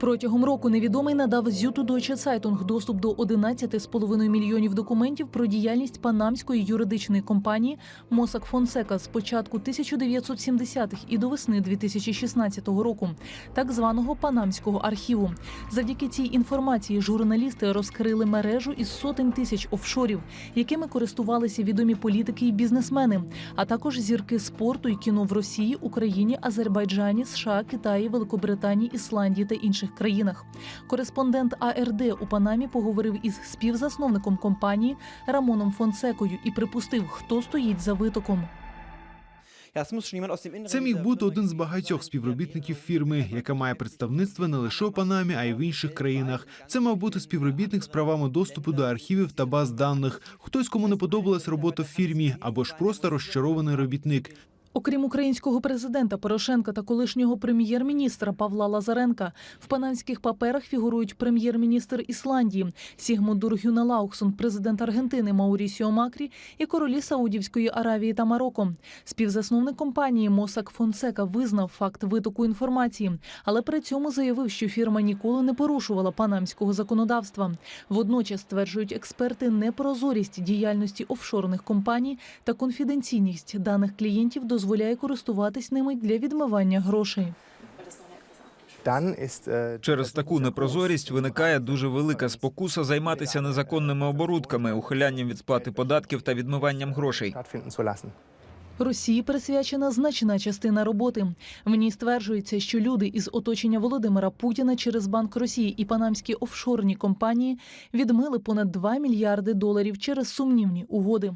Протягом року невідомий надав Зюту Deutsche Zeitung доступ до 11,5 мільйонів документів про діяльність панамської юридичної компанії Mossack Fonseca з початку 1970-х і до весни 2016 року, так званого панамського архіву. Завдяки цій інформації журналісти розкрили мережу із сотень тисяч офшорів, якими користувалися відомі політики і бізнесмени, а також зірки спорту і кіно в Росії, Україні, Азербайджані, США, Китаї, Великобританії, Ісландії та інших країнах. Кореспондент АРД у Панамі поговорив із співзасновником компанії Рамоном Фонсекою і припустив, хто стоїть за витоком. Це міг бути один з багатьох співробітників фірми, яка має представництво не лише у Панамі, а й в інших країнах. Це мав бути співробітник з правами доступу до архівів та баз даних. Хтось, кому не подобалась робота в фірмі, або ж просто розчарований робітник. Окрім українського президента Порошенка та колишнього прем'єр-міністра Павла Лазаренка, в панамських паперах фігурують прем'єр-міністр Ісландії Сігмунdur Гюналаухсон, президент Аргентини Маурісіо Макрі і королі Саудівської Аравії та Марокко. Співзасновник компанії Мосак Фонсека визнав факт витоку інформації, але при цьому заявив, що фірма ніколи не порушувала панамського законодавства. Водночас стверджують експерти непрозорість діяльності офшорних компаній та конфіденційність даних клієнтів дозволяє користуватись ними для відмивання грошей. Через таку непрозорість виникає дуже велика спокуса займатися незаконними оборудками, ухилянням від сплати податків та відмиванням грошей. Росії присвячена значна частина роботи. В ній стверджується, що люди із оточення Володимира Путіна через Банк Росії і панамські офшорні компанії відмили понад 2 мільярди доларів через сумнівні угоди.